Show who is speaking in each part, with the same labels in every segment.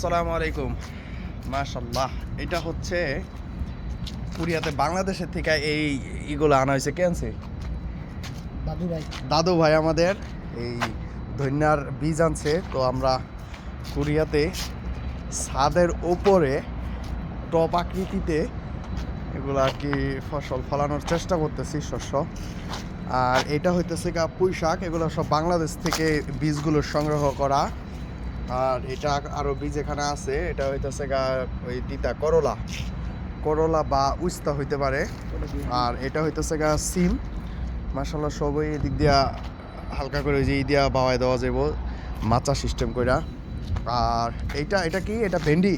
Speaker 1: আসসালামু আলাইকুম। মাশাল্লাহ এটা হচ্ছে পুরিয়াতে বাংলাদেশের থেকে এই ইগুলো আনা হয়েছে কেনছে
Speaker 2: দাদু ভাই।
Speaker 1: দাদু ভাই আমাদের এই ধন্যার বীজ আনছে তো আমরা কুরিয়াতে ছাদের ওপরে টপ আকৃতিতে এগুলো আর কি ফসল ফলানোর চেষ্টা করতেছি শস্য। আর এটা হইতেছে গা পুঁই শাক এগুলো সব বাংলাদেশ থেকে বীজগুলো সংগ্রহ করা। আর এটা আরও বীজ এখানে আছে এটা হইতেছে গা ওই তিতা করলা। করলা বা উস্তা হইতে পারে। আর এটা হইতেছে গা সিম। মাসাল্লাহ সবই এদিক দিয়া হালকা করে যে ই দিয়া বাওয়ায় দেওয়া যাব মাচা সিস্টেম কইরা। আর এইটা এটা কি? এটা ভেন্ডি?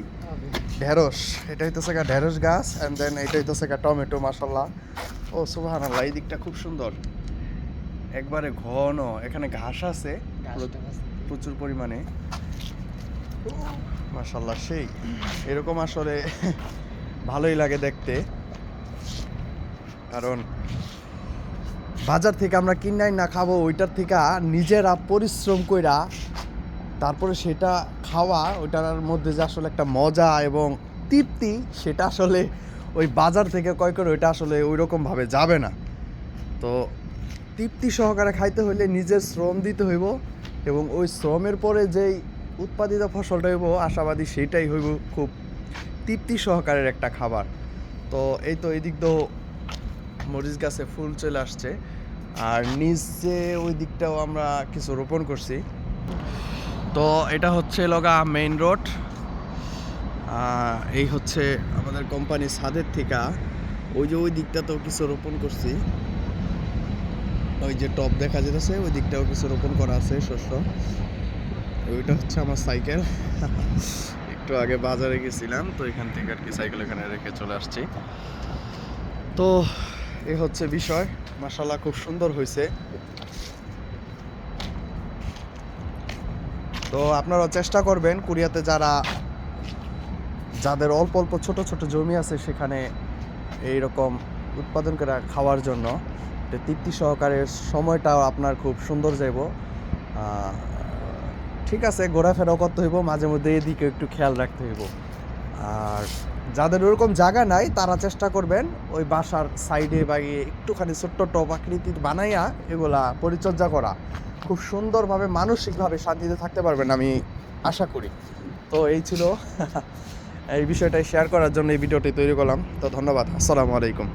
Speaker 1: ঢেঁড়স। এটা হইতেছে গা ঢেঁড়স গাছ অ্যান্ড দেন এটা হইতেছে গা টমেটো মাসাল্লাহ ও সুবাহান আল্লাহ এই দিকটা খুব সুন্দর। একবারে ঘন এখানে ঘাস আছে। প্রচুর পরিমাণে। মাসাল্লাহ সেই। এরকম আসলে ভালোই লাগে দেখতে। কারণ বাজার থেকে আমরা কিনাই না খাব, ওইটার থেকে নিজেরা পরিশ্রম কইরা তারপরে সেটা খাওয়া, ওইটার মধ্যে যে আসলে একটা মজা এবং তৃপ্তি, সেটা আসলে ওই বাজার থেকে কয় করে ওইটা আসলে ওই রকমভাবে যাবে না। তো তৃপ্তি সহকারে খাইতে হইলে নিজের শ্রম দিতে হইব এবং ওই শ্রমের পরে যেই উৎপাদিত ফসলটা হইব, আশাবাদী সেটাই হইব, খুব তৃপ্তি সহকারের একটা খাবার। তো এই তো এদিক তো মরিচ গাছে ফুল চলে আসছে। আর নিচে ওই দিকটাও আমরা কিছু রোপণ করছি। তো এটা হচ্ছে লগা মেইন রোড এই হচ্ছে আমাদের কোম্পানি ছাদের থেকে ওই যে ওই দিকটাতেও কিছু রোপণ করছি। ওই যে টপ দেখা যেতেছে ওই দিকটাও কিছু রোপণ করা আছে শস্য। ওইটা হচ্ছে আমার সাইকেল। একটু আগে বাজারে গেছিলাম, তো এখান থেকে আর কি সাইকেল এখানে রেখে চলে আসছি। তো এই হচ্ছে বিষয় মাসাল্লাহ খুব সুন্দর হয়েছে। তো আপনারা চেষ্টা করবেন, কুরিয়াতে যারা, যাদের অল্প অল্প ছোট ছোট জমি আছে সেখানে এই রকম উৎপাদন করে খাওয়ার জন্য। তৃপ্তি সহকারে সময়টাও আপনার খুব সুন্দর যাইব। ঠিক আছে, ঘোরাফেরাও করতে হইব, মাঝে মধ্যে এদিকে একটু খেয়াল রাখতে হইব। আর যাদের ওরকম জায়গা নাই, তারা চেষ্টা করবেন ওই বাসার সাইডে বা একটুখানি ছোট্ট টপ আকৃতির বানাইয়া এগুলা পরিচর্যা করা। খুব সুন্দরভাবে, মানসিকভাবে শান্তিতে থাকতে পারবেন আমি আশা করি। তো এই ছিল এই বিষয়টাই শেয়ার করার জন্য এই ভিডিওটি তৈরি করলাম। তো ধন্যবাদ, আসসালামু আলাইকুম।